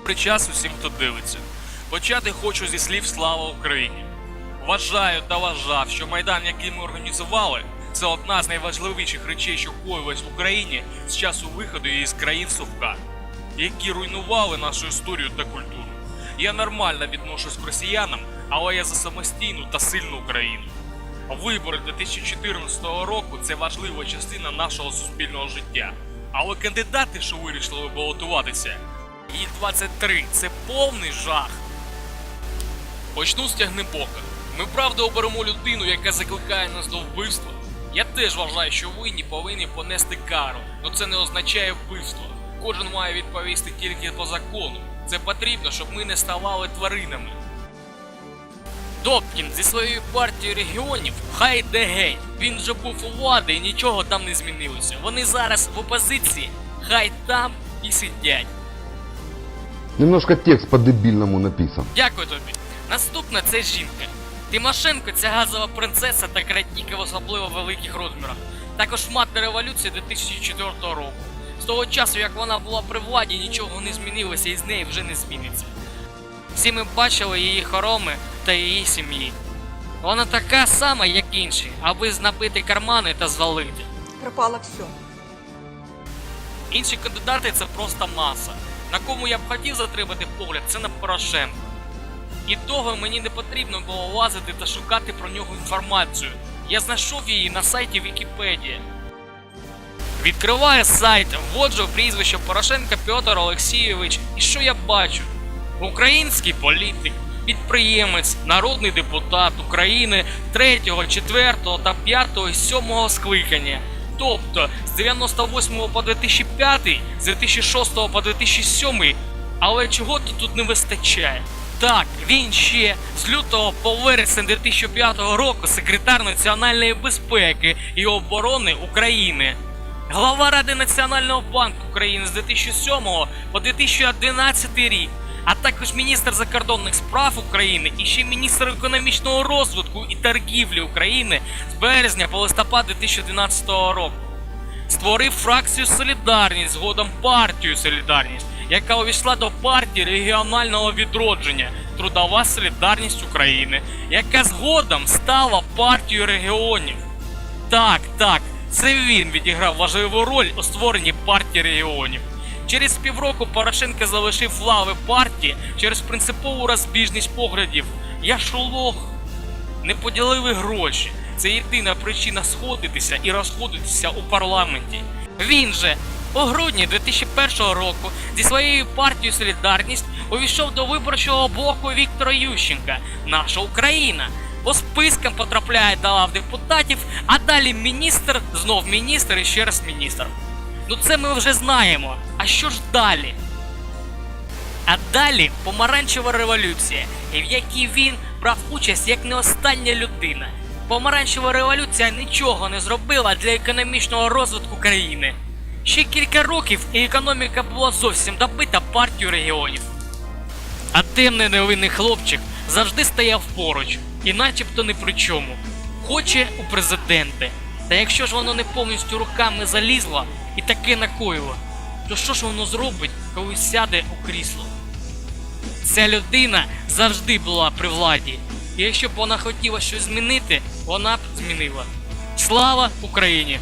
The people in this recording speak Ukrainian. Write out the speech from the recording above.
Добрий час усім, хто дивиться. Почати хочу зі слів Слава Україні. Вважаю та вважав, що майдан, який ми організували, це одна з найважливіших речей, що коїлась в Україні з часу виходу її з країн Совка, які руйнували нашу історію та культуру. Я нормально відношусь к росіянам, але я за самостійну та сильну Україну. Вибори 2014 року це важлива частина нашого суспільного життя. Але кандидати, що вирішили балотуватися, їх 23 це повний жах. Почну з тягнебока. Ми правда оберемо людину, яка закликає нас до вбивства. Я теж вважаю, що винні повинні понести кару, але це не означає вбивство. Кожен має відповісти тільки по закону. Це потрібно, щоб ми не ставали тваринами. Добкін зі своєю партією регіонів хай йде геть. Він вже був у влади і нічого там не змінилося. Вони зараз в опозиції, хай там і сидять. Немножко текст по-дебильному написан. Дякую тобі. Наступна це жінка. Тимошенко ця газова принцеса та крадніки в особливо великих розмірах. Також мати революції 2004 року. З того часу, як вона була при владі, нічого не змінилося і з неї вже не зміниться. Всі ми бачили її хороми та її сім'ї. Вона така сама, як інші, аби знабити кармани та звалити. пропало все. Інші кандидати це просто маса. На кому я б хотів затримати погляд, це на Порошенко. І того мені не потрібно було лазити та шукати про нього інформацію. Я знайшов її на сайті Вікіпедія. Відкриваю сайт, вводжу прізвище Порошенка Петр Олексійович. І що я бачу? Український політик, підприємець, народний депутат України 3, 4 та 5 і 7 скликання. Тобто з 98 по 2005, з 2006 по 2007, але чого то тут не вистачає? Так, він ще з лютого по вересень 2005 року секретар національної безпеки і оборони України. Глава Ради Національного банку України з 2007 по 2011 рік, а також міністр закордонних справ України і ще міністр економічного розвитку і торгівлі України з березня по листопад 2012 року. Створив фракцію Солідарність, згодом партію Солідарність, яка увійшла до партії регіонального відродження Трудова Солідарність України, яка згодом стала партією регіонів. Так, так, це він відіграв важливу роль у створенні партії регіонів. Через півроку Порошенко залишив лави партії через принципову розбіжність поглядів. Я шолох. Не поділили гроші. Це єдина причина сходитися і розходитися у парламенті. Він же у грудні 2001 року зі своєю партією Солідарність увійшов до виборчого блоку Віктора Ющенка, наша Україна. По спискам потрапляє до лав депутатів, а далі міністр, знов міністр і ще раз міністр. Ну це ми вже знаємо. А що ж далі? А далі помаранчева революція, в якій він брав участь як не остання людина. Помаранчева революція нічого не зробила для економічного розвитку країни. Ще кілька років і економіка була зовсім добита партію регіонів. А темний невинний хлопчик завжди стояв поруч, і начебто не при чому. Хоче у президенти. Та якщо ж воно не повністю руками залізло і таке накоїло, то що ж воно зробить, коли сяде у крісло? Ця людина завжди була при владі. І якщо б вона хотіла щось змінити, вона б змінила. Слава Україні!